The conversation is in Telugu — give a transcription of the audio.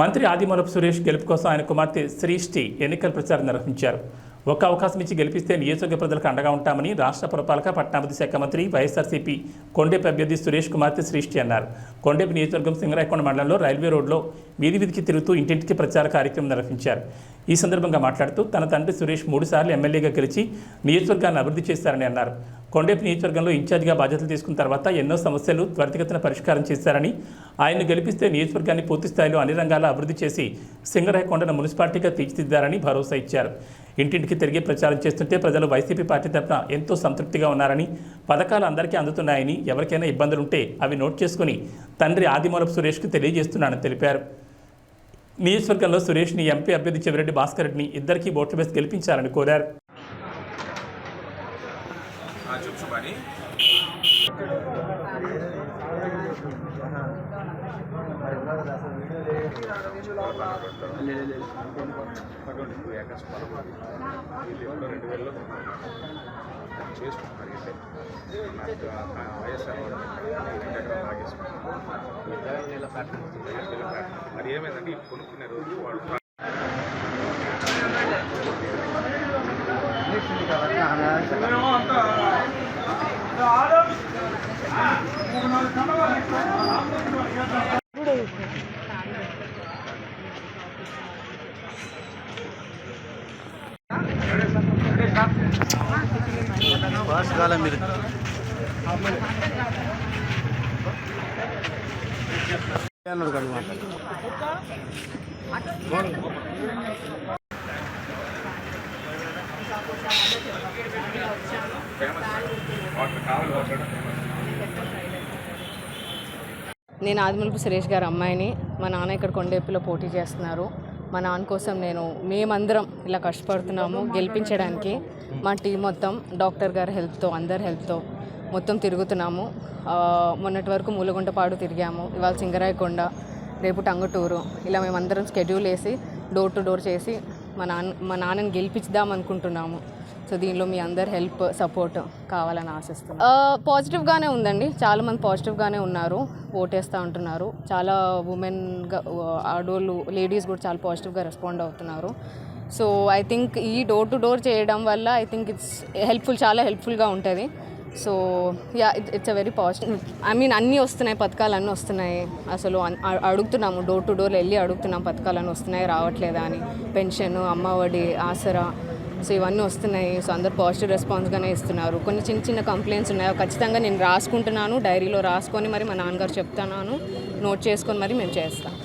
మంత్రి ఆదిమూలపు సురేష్ గెలుపు కోసం ఆయన కుమార్తె శ్రీష్టి ఎన్నికల ప్రచారం నిర్వహించారు. ఒక్క అవకాశం ఇచ్చి గెలిపిస్తే నియోజకవర్గ ప్రజలకు అండగా ఉంటామని రాష్ట్ర పురపాలక పట్టణాభివృద్ధి శాఖ మంత్రి వైఎస్ఆర్సీపీ కొండేపి అభ్యర్థి సురేష్ కుమార్తె శ్రీష్టి అన్నారు. కొండేపి నియోజకవర్గం సింగరాయకొండ మండలంలో రైల్వే రోడ్లో వీధి వీధికి తిరుగుతూ ఇంటింటికి ప్రచార కార్యక్రమం నిర్వహించారు. ఈ సందర్భంగా మాట్లాడుతూ తన తండ్రి సురేష్ మూడుసార్లు ఎమ్మెల్యేగా గెలిచి నియోజకవర్గాన్ని అభివృద్ధి చేశారని అన్నారు. కొండేపు నియోజకవర్గంలో ఇన్ఛార్జిగా బాధ్యతలు తీసుకున్న తర్వాత ఎన్నో సమస్యలు త్వరితగతిన పరిష్కారం చేశారని ఆయన్ను గెలిపిస్తే నియోజకవర్గాన్ని పూర్తి స్థాయిలో అన్ని రంగాల అభివృద్ధి చేసి సింగరాయకొండను మున్సిపాలిటీగా తీర్చిదిద్దారని భరోసా ఇచ్చారు. ఇంటింటికి తిరిగి ప్రచారం చేస్తుంటే ప్రజలు వైసీపీ పార్టీ తరఫున ఎంతో సంతృప్తిగా ఉన్నారని పథకాలు అందరికీ అందుతున్నాయని ఎవరికైనా ఇబ్బందులుంటే అవి నోట్ చేసుకుని తండ్రి ఆదిమూలపు సురేష్కు తెలియజేస్తున్నానని తెలిపారు. నియోజకవర్గంలో సురేష్ని ఎంపీ అభ్యర్థి చెవిరెడ్డి భాస్కర్ రెడ్డిని ఇద్దరికీ ఓట్లు వేసి గెలిపించాలని కోరారు. ఆ, చెప్పు సుమారి పొలం వీళ్ళు రెండు వేలలో చేసుకుంటున్నారు వైఎస్ఆర్ వాళ్ళు మరి ఏమైందంటే ఈ కొనుక్కునే రోజు వాడు ఫాస్ట్ మీరు. అన్నాడు కదా కావాలి నేను ఆదిమలుపు సురేష్ గారి అమ్మాయిని మా నాన్న ఇక్కడ కొండేపులో పోటీ చేస్తున్నారు. మా నాన్న కోసం నేను మేమందరం ఇలా కష్టపడుతున్నాము గెలిపించడానికి. మా టీం మొత్తం డాక్టర్ గారి హెల్ప్తో అందరి హెల్ప్తో మొత్తం తిరుగుతున్నాము. మొన్నటి వరకు మూలగుంటపాడు తిరిగాము. ఇవాళ సింగరాయకొండ రేపు టంగుటూరు. ఇలా మేమందరం స్కెడ్యూల్ వేసి డోర్ టు డోర్ చేసి మా నాన్న మా నాన్నని గెలిపించుదాం అనుకుంటున్నాము. సో దీనిలో మీ అందరు హెల్ప్ సపోర్ట్ కావాలని ఆశిస్తున్నాను పాజిటివ్గానే ఉందండి. చాలా మంది పాజిటివ్గానే ఉన్నారు. ఓటేస్తూ ఉంటున్నారు. చాలా ఉమెన్గా ఆడోళ్ళు లేడీస్ కూడా చాలా పాజిటివ్గా రెస్పాండ్ అవుతున్నారు. సో ఐ థింక్ ఈ డోర్ టు డోర్ చేయడం వల్ల ఐ థింక్ ఇట్స్ హెల్ప్ఫుల్ చాలా హెల్ప్ఫుల్గా ఉంటుంది. So yeah it's a very positive I mean అన్నీ వస్తున్నాయి పథకాలు అన్నీ వస్తున్నాయి. అసలు అడుగుతున్నాము డోర్ టు డోర్ వెళ్ళి అడుగుతున్నాం పథకాలు అన్నీ వస్తున్నాయి రావట్లేదా అని. పెన్షన్ అమ్మఒడి ఆసరా సో ఇవన్నీ వస్తున్నాయి. సో అందరు పాజిటివ్ రెస్పాన్స్గానే ఇస్తున్నారు. కొన్ని చిన్న చిన్న కంప్లైంట్స్ ఉన్నాయి. ఖచ్చితంగా నేను రాసుకుంటున్నాను డైరీలో రాసుకొని మరి మా నాన్నగారు చెప్తున్నాను. నోట్ చేసుకొని మరి మేము చేస్తాం.